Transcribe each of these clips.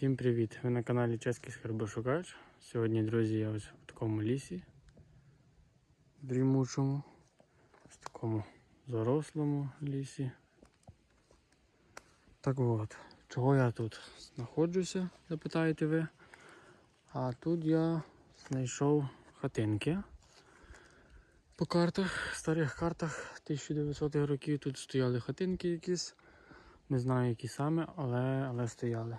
Всім привіт! Ви на каналі Чеський Скарбошукач. Сьогодні, друзі, я ось в такому лісі дрімучому, в такому зарослому лісі. Так от, чого я тут знаходжуся, запитаєте ви. А тут я знайшов хатинки. По картах, старих картах 1900-х років тут стояли хатинки якісь. Не знаю які саме, але, але стояли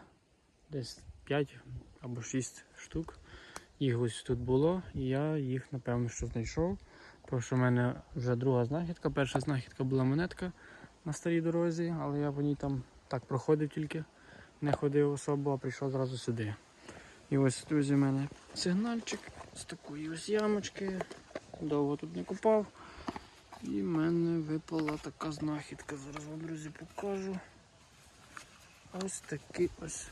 десь 5 або 6 штук. Їх ось тут було, і я їх напевно що знайшов. Тому що в мене вже друга знахідка. Перша знахідка була монетка на старій дорозі, але я по ній там так проходив тільки, не ходив особо, а прийшов зразу сюди. І ось друзі, в мене сигнальчик з такої ось ямочки. Довго тут не купав. І в мене випала така знахідка. Зараз вам, друзі, покажу. Ось такий ось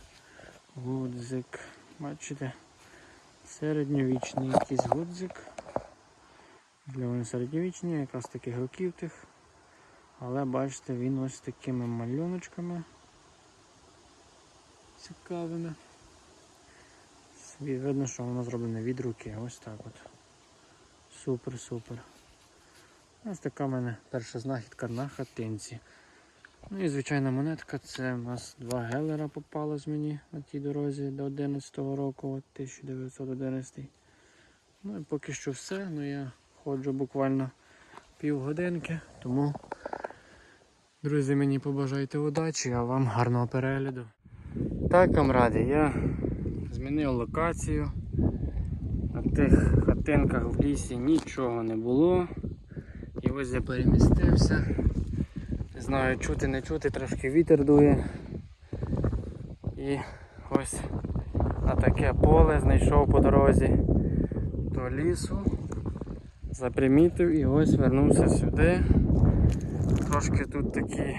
Гудзик. Бачите? Середньовічний якийсь гудзик. Для вони середньовічні, якраз таких років тих. Але бачите, він ось такими малюночками цікавими. Видно, що воно зроблене від руки. Ось так от. Супер-супер. Ось така в мене перша знахідка на хатинці. Ну і звичайна монетка, це у нас два гелера попалось мені на тій дорозі до 11-го року, от 1911. Ну і поки що все. Ну я ходжу буквально півгодинки, тому, друзі, мені побажайте удачі, а вам гарного перегляду. Так, камради, я змінив локацію. На тих хатинках в лісі нічого не було. І ось я перемістився. Не знаю, чути, не чути, трошки вітер дує. І ось на таке поле знайшов по дорозі до лісу, запримітив і ось вернувся сюди. Трошки тут такі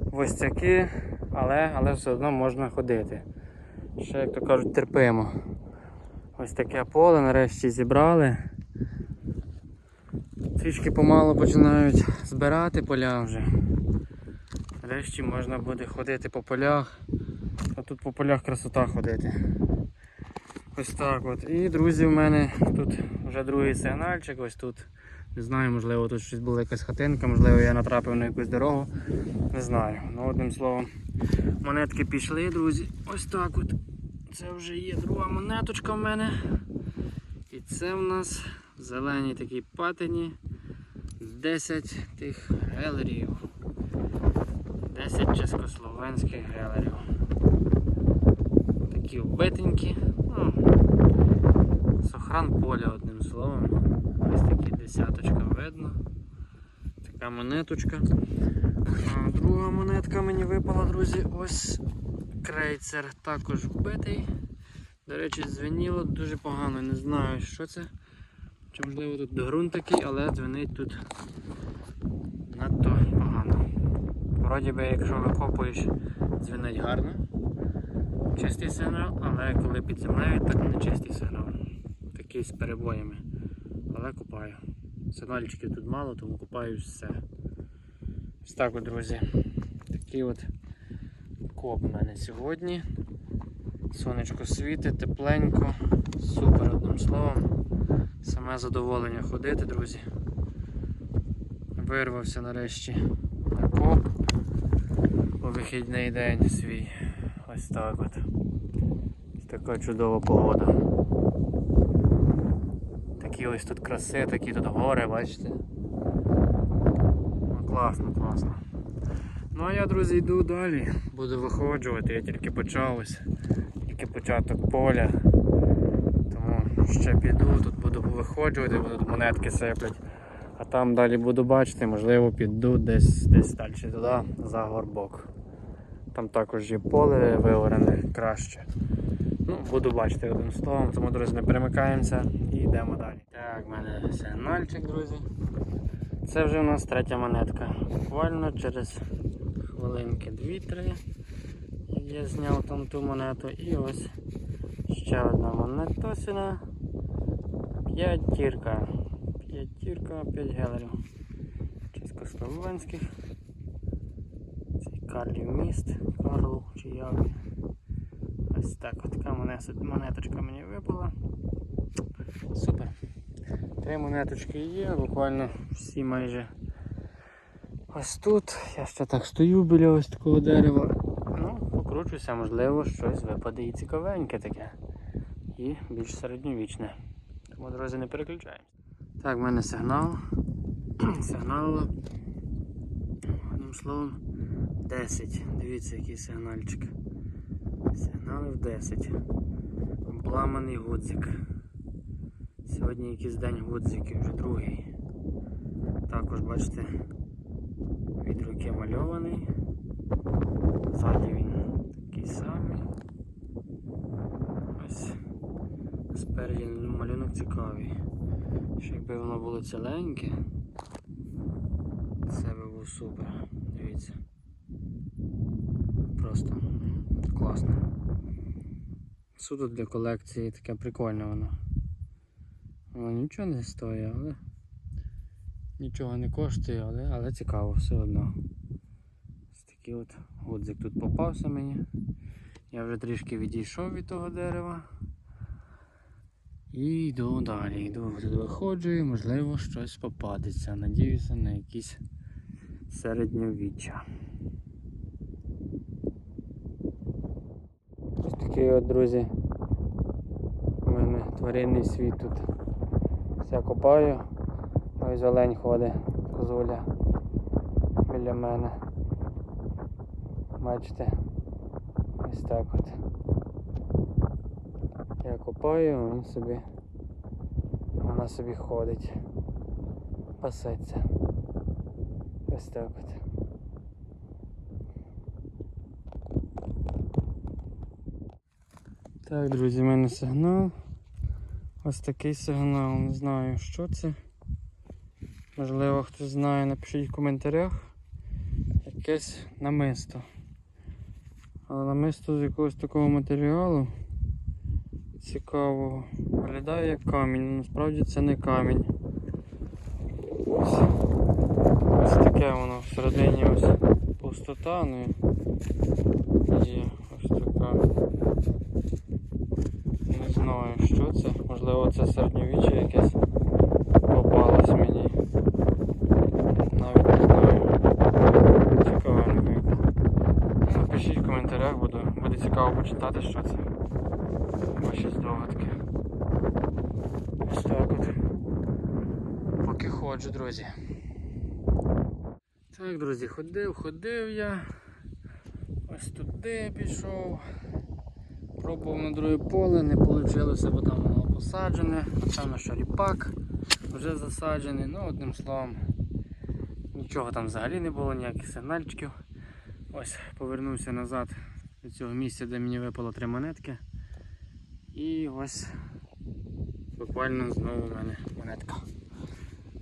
востяки, але, але все одно можна ходити. Ще, як то кажуть, терпимо. Ось таке поле нарешті зібрали. Трішки помало починають збирати поля вже. Нарешті можна буде ходити по полях. А тут по полях красота ходити. Ось так от. І друзі, в мене тут вже другий сигнальчик, ось тут. Не знаю, можливо тут щось була якась хатинка, можливо я натрапив на якусь дорогу. Не знаю. Ну одним словом, монетки пішли, друзі. Ось так от. Це вже є друга монеточка в мене. І це в нас в зеленій такій патині 10 тих гелерів. 10 чеськословенських гелерів. Такі вбитенькі. Ну, сохран поля одним словом. Ось такі десяточка видно. Така монеточка. А друга монетка мені випала, друзі, ось крейцер також вбитий. До речі, дзвеніло дуже погано, не знаю що це. Чи можливо тут ґрунт такий, але дзвенить тут надто погано. Вроді би, якщо викопуєш, дзвенить гарно. Чистий сигнал, але коли під землею, так не чистий сигнал. Такий з перебоями. Але купаю. Сигнальчиків тут мало, тому купаю все. Ось так от, друзі. Такий от коп у мене сьогодні. Сонечко світить, тепленько, супер одним словом. Саме задоволення ходити, друзі. Вирвався нарешті на коп у вихідний день свій. Ось так от. Така чудова погода. Такі ось тут краси, такі тут гори, бачите. Ну, класно, класно. Ну а я, друзі, йду далі. Буду виходжувати, я тільки почав ось, тільки початок поля. Ще піду, тут буду виходжувати, будуть монетки сиплять. А там далі буду бачити, можливо піду десь десь далі туди, за горбок. Там також є поле виорене краще. Ну, буду бачити одним словом, тому, друзі, не перемикаємося і йдемо далі. Так, в мене сигнальчик, друзі. Це вже у нас третя монетка. Буквально через хвилинки 2-3 я зняв там ту монету і ось ще одна монетосина. П'ятірка. П'ятірка, 5 гелерів. Чеськословенських. Цей Карлів міст, Карлов чи як. Ось так, от така монеточка мені випала. Супер. Три монеточки є, буквально всі майже ось тут. Я ще так стою біля ось такого дерева. Ну, покручуся, можливо, щось випаде і цікавеньке таке. І більш середньовічне. Тому, не переключаємось. Так, в мене сигнал. Сигнал. Одним словом, 10. Дивіться, який сигнальчик. Сигналів 10. Обламаний гудзик. Сьогодні якийсь день гудзиків, вже другий. Також бачите, від руки мальований. Ззаді він такий самий. Ось спереді малюнок цікавий. Що якби воно було ціленьке, це би був супер. Дивіться. Просто класно. Суто для колекції таке прикольне воно. Воно нічого не стоїть, але нічого не коштує, але, але цікаво все одно. Такий от гудзик тут попався мені. Я вже трішки відійшов від того дерева. І йду далі, йду виходжу і можливо щось попадеться. Надіюся на якісь середньовіччя. Ось такий от, друзі. У мене тваринний світ тут. Все копаю. Ось олень ходить, козуля біля мене. Бачите? Ось так от. Я копаю, він собі. Вона собі ходить. Пасеться. Ось так. Так, друзі, в мене сигнал. Ось такий сигнал. Не знаю, що це. Можливо, хтось знає, напишіть в коментарях. Якесь намисто. Але намисто з якогось такого матеріалу цікавого. Виглядає як камінь, насправді це не камінь. Ось, ось таке воно всередині ось пустота, ну є ось така. Не знаю, що це. Можливо, це середньовіччя якесь попалось мені. Навіть не знаю. Цікавенько. яке. Ну, Напишіть в коментарях, буде цікаво почитати, що це. Ваші здогадки. Ось так от. Поки ходжу, друзі. Так, друзі, ходив, ходив я. Ось туди пішов. Пробував на друге поле, не вийшло, бо там воно посаджене. Напевно, що ріпак вже засаджений. Ну, одним словом, нічого там взагалі не було, ніяких сигнальчиків. Ось повернувся назад до цього місця, де мені випало три монетки. І ось буквально знову в мене монетка.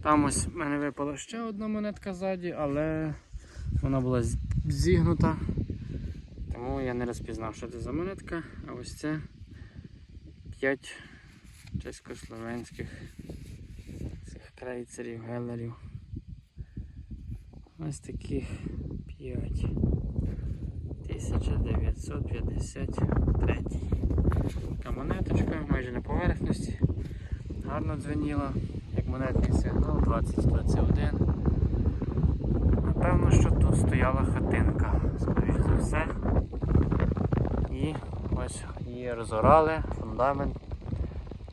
Там ось в мене випала ще одна монетка ззаді, але вона була зігнута. Тому я не розпізнав, що це за монетка. А ось це 5 чеськословенських цих крейцерів, гелерів. Ось таких 5. 1953. Така монеточка, майже на поверхності. Гарно дзвеніла, як монетний сигнал 2021. Напевно, що тут стояла хатинка, скоріш за все. І ось її розорали, фундамент.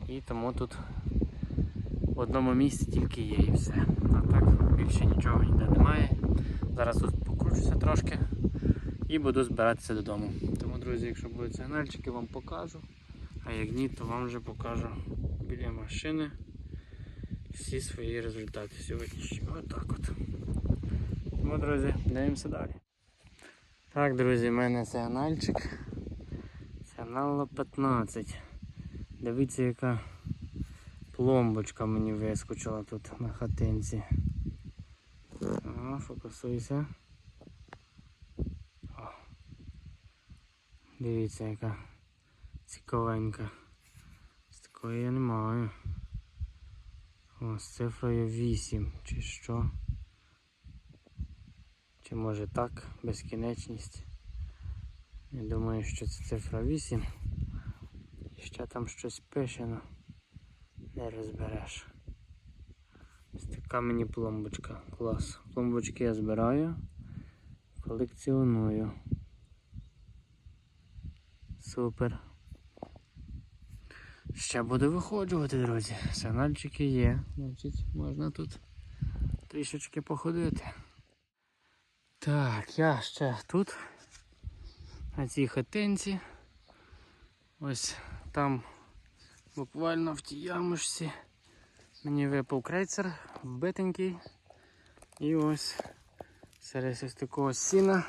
І тому тут в одному місці тільки є і все. А так більше нічого ніде немає. Зараз тут покручуся трошки і буду збиратися додому. Тому, друзі, якщо будуть сигнальчики, вам покажу. А як ні, то вам вже покажу біля машини всі свої результати сьогоднішні. Отак от. Тому, друзі, дивимося далі. Так, друзі, в мене сигнальчик. Сигнал 15. Дивіться, яка пломбочка мені вискочила тут на хатинці. Ага, фокусуйся. Дивіться, яка цікавенька. З такої я не маю. О, з цифрою 8 чи що. Чи може так, безкінечність. Я думаю, що це цифра 8. І ще там щось пише, але не розбереш. Ось така мені пломбочка. Клас. Пломбочки я збираю, колекціоную. Супер. Ще буду виходжувати, друзі. Сигнальчики є. Значить, можна тут трішечки походити. Так, я ще тут, на цій хатинці. Ось там буквально в тій ямушці мені випав крейцер вбитенький. І ось серед ось такого сіна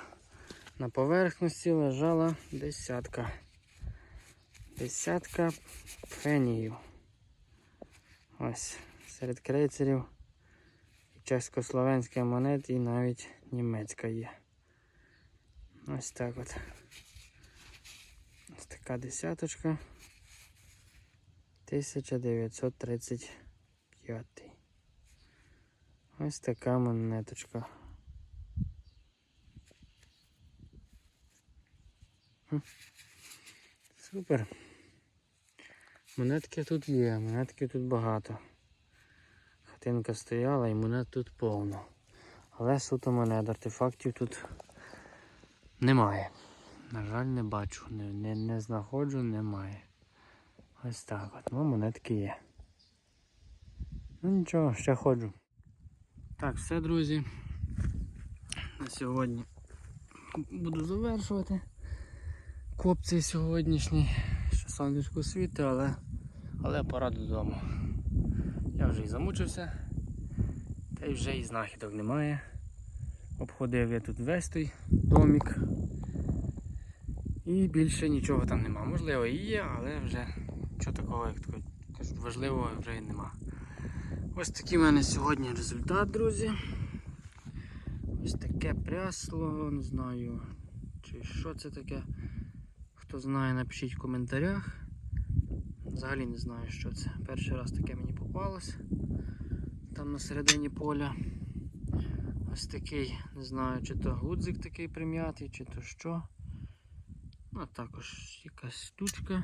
на поверхності лежала десятка. Десятка пфенігів. Ось серед крейцерів чеськословенська монет і навіть німецька є. Ось так от. Ось така десяточка. 1935. Ось така монеточка. Супер. Монетки тут є, монетки тут багато. Хатинка стояла і монет тут повно. Але суто монет, артефактів тут немає. На жаль, не бачу, не, не, не знаходжу, немає. Ось так от. Ну, монетки є. Ну нічого, ще ходжу. Так, все, друзі. На сьогодні буду завершувати. Копці сьогоднішні. Ще сонечко світить, але, але пора додому. Я вже і замучився, та й вже і знахідок немає. Обходив я тут весь той домик. І більше нічого там нема. Можливо і є, але вже нічого такого, як кажуть, важливого вже і нема. Ось такий в мене сьогодні результат, друзі. Ось таке прясло, не знаю, чи що це таке. Хто знає, напишіть в коментарях. Взагалі не знаю, що це. Перший раз таке мені попалось. Там на середині поля. Ось такий, не знаю, чи то гудзик такий прим'ятий, чи то що. А також якась штучка.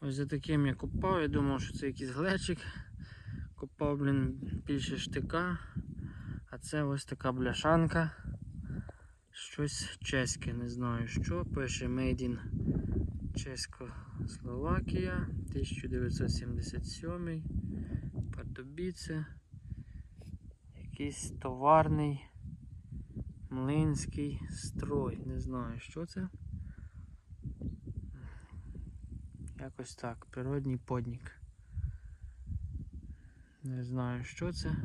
Ось за таким я копав, я думав, що це якийсь глечик. Копав, блін, більше штика. А це ось така бляшанка. Щось чеське, не знаю що. Пише Made in Чеськословакія 1977. Партобіце. Якийсь товарний млинський строй. Не знаю, що це. Якось так, природній поднік. Не знаю, що це.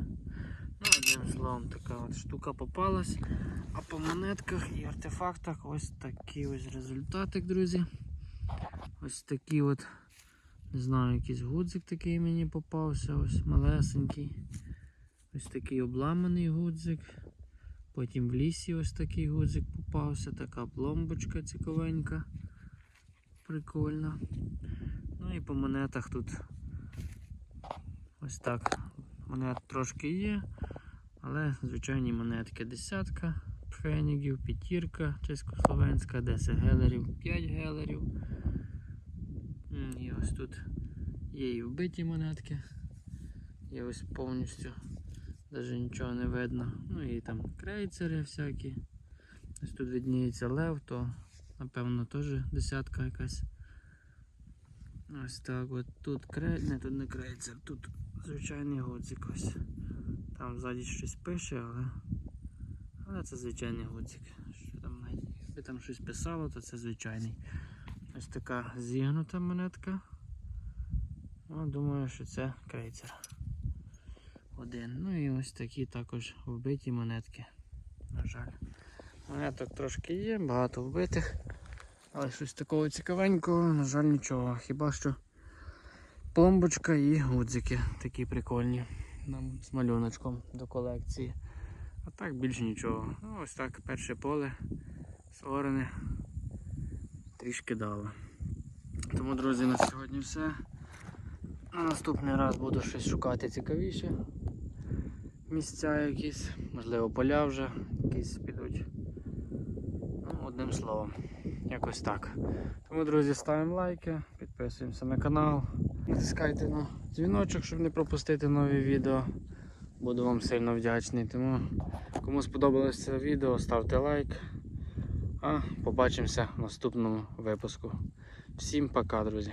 Ну, одним словом, така от штука попалась. А по монетках і артефактах ось такий ось результатик, друзі. Ось такий от, не знаю, якийсь гудзик такий мені попався, ось малесенький. Ось такий обламаний гудзик. Потім в лісі ось такий гудзик попався, така пломбочка цікавенька. Прикольна. Ну і по монетах тут ось так. Монет трошки є, але звичайні монетки десятка, пфенігів, п'ятірка, чеськословенська, 10 гелерів, 5 гелерів. І ось тут є і вбиті монетки. Є ось повністю, навіть нічого не видно. Ну і там крейцери всякі. Ось тут видніється лев, то напевно теж десятка якась. Ось так от тут крей... не тут не крейцер, тут звичайний годзик ось. Там ззаді щось пише, але але це звичайний годзик. Що там, якби там щось писало, то це звичайний. Ось така зігнута монетка. Ну, думаю, що це крейцер. Один. Ну і ось такі також вбиті монетки. На жаль. Монеток трошки є, багато вбитих. Але щось такого цікавенького, на жаль, нічого. Хіба що пломбочка і гудзики такі прикольні. Нам з малюночком до колекції. А так більше нічого. Ну, ось так перше поле створене трішки дало. Тому, друзі, на сьогодні все. На наступний раз буду щось шукати цікавіше. Місця якісь, можливо, поля вже якісь підуть. Ну, одним словом. Якось так. Тому, друзі, ставимо лайки, підписуємося на канал, натискайте на дзвіночок, щоб не пропустити нові відео. Буду вам сильно вдячний. Тому кому сподобалось це відео, ставте лайк. А побачимося в наступному випуску. Всім пока, друзі.